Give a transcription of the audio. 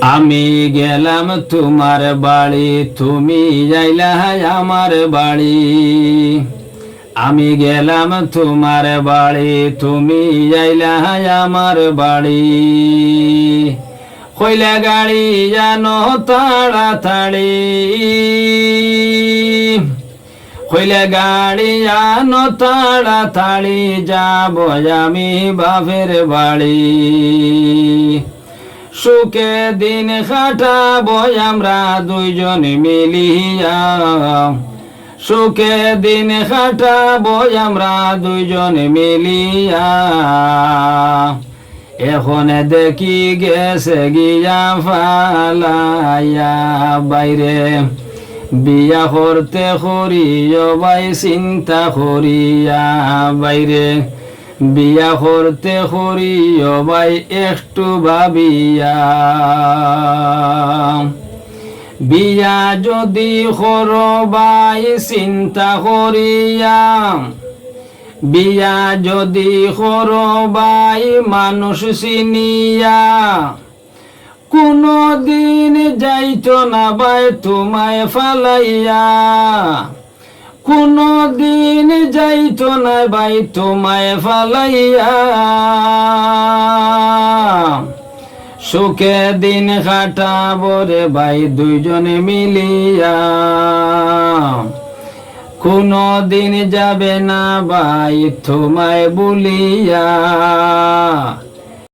আমি গেলাম তোমার বাড়ি, তুমি যাইলা আমার বাড়ি। আমি গেলাম তোমার বাড়ি, তুমি যাইলা আমার বাড়ি। কইলা গাড়ি জানো তাড়াতাড়ি। কইলা গাড়ি জানো তাড়াতাড়ি, যাব আমি বাপের বাড়ি। সুখে দিন কাটাবো আমরা দুইজন মিলিয়া। সুখে দিন কাটাবো আমরা দুইজন মিলিয়া। এখন দেখি গেছে গিয়া ফালাইয়া বাইরে। বিয়া করতে করিও বাই চিন্তা করিয়া বাইরে। বিয়া করতে করিও বাই একটু ভাবিয়া। বিয়া যদি বাই চিন্তা করিয়া। বিয়া যদি কর বাই মানুষ চিনিয়া। কোনো দিন যাইতো না বাই তোমায় ফালাইয়া। কোনো দিন যাইতো না বাই তোমায় ফালাইয়া। সুখে দিন কাটাবো রে ভাই দুইজনে মিলিয়া। কোনো দিন যাবে না ভাই তোমায় বলিয়া।